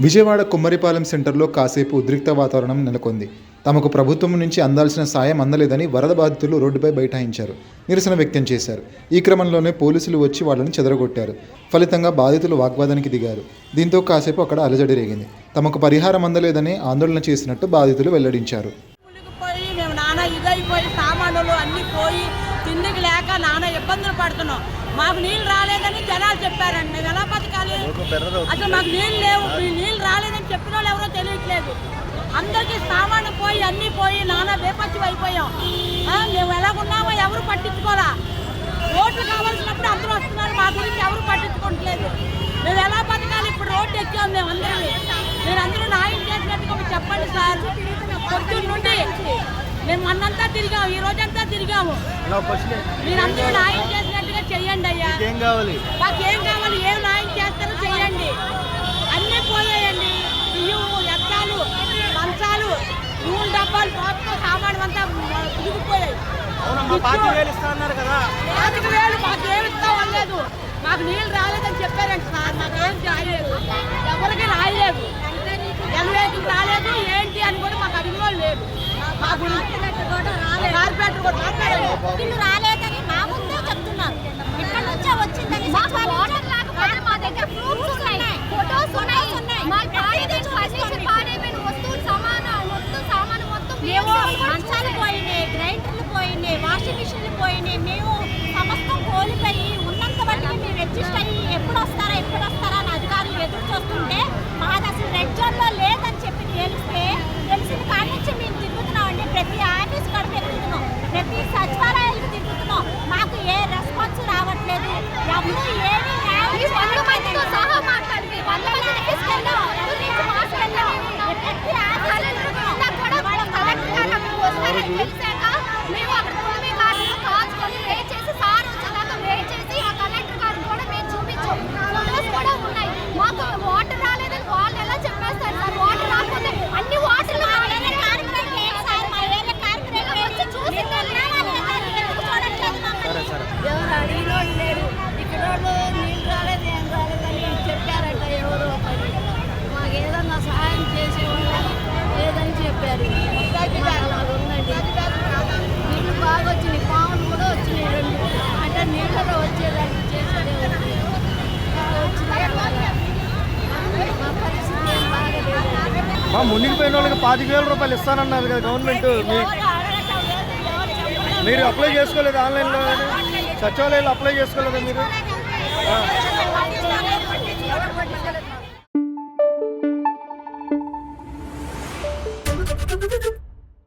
విజయవాడ కుమ్మరిపాలెం సెంటర్లో కాసేపు ఉద్రిక్త వాతావరణం నెలకొంది. తమకు ప్రభుత్వం నుంచి అందాల్సిన సాయం అందలేదని వరద బాధితులు రోడ్డుపై బైఠాయించారు. నిరసన వ్యక్తం చేశారు. ఈ క్రమంలోనే పోలీసులు వచ్చి వాళ్ళని చెదరగొట్టారు. ఫలితంగా బాధితులు వాగ్వాదానికి దిగారు. దీంతో కాసేపు అక్కడ అలజడి రేగింది. తమకు పరిహారం అందలేదని ఆందోళన చేసినట్టు బాధితులు వెల్లడించారు. పోయి తిండికి లేక ఇబ్బందులు పడుతున్నాం. మాకు నీళ్ళు రాలేదని జనాలు చెప్పారండి. మేము ఎలా బతకాలి? అసలు మాకు నీళ్ళు లేవు. మీ నీళ్ళు రాలేదని చెప్పిన వాళ్ళు ఎవరో తెలియట్లేదు. అందరికీ సామాను పోయి అన్నీ పోయి నాన్న బేపచ్చి అయిపోయాం. మేము ఎలాగున్నామో ఎవరు పట్టించుకోరా ఓట్లు కావాల్సినప్పుడు అందరూ వస్తున్నారు. మా గురించి ఎవరు పట్టించుకోవట్లేదు మేము ఎలా బతకాలి? ఇప్పుడు రోడ్డు ఎక్కాం మేము అందరం. మీరు అందరూ న్యాయం చేసినట్టుగా మీరు చెప్పండి సార్. పొద్దున్న నుండి మేము మొన్నంతా తిరిగాము ఈ రోజంతా తిరిగాము. క్వశ్చన్ మీరందరూ న్యాయం చేసినట్టుగా చెయ్యండి ఏం కావాలి? మాకు ఏం కావాలి? ఏం న్యాయం చేస్తారో చెయ్యండి. అన్నీ పోయాయండి బియ్యము ఎత్తాలు మంచాలు నూనె డబ్బాలు మొత్తం సామాను అంతా తిరిగిపోయాయి అవునమ్మా పార్టీ వేలు ఇస్తా అన్నారు కదా? పాతిక వేలు మాకు ఏమి ఇస్తామనలేదు మాకు నీళ్ళు రాలేదని చెప్పారంట సార్. మాకేం రాలేదు ఎవరికి రాలేదు ఎల్వేకి రాలేదు ఏంటి అని కూడా మాకు అడిగిన వాళ్ళు లేదు మా గురించి కార్పొరేటర్ కూడా మాట్లాడారు పోయినాయి. మేము సమస్తం కోల్పోయి ఉన్నంత వరకు మేము అడ్జస్ట్ అయ్యి ఎప్పుడు వస్తాం? మునిగిపోయిన వాళ్ళకి పాతిక వేల రూపాయలు ఇస్తానన్నారు కదా గవర్నమెంట్ మీరు అప్లై చేసుకోలేదు ఆన్లైన్లో సచివాలయాలు అప్లై చేసుకోలేదా మీరు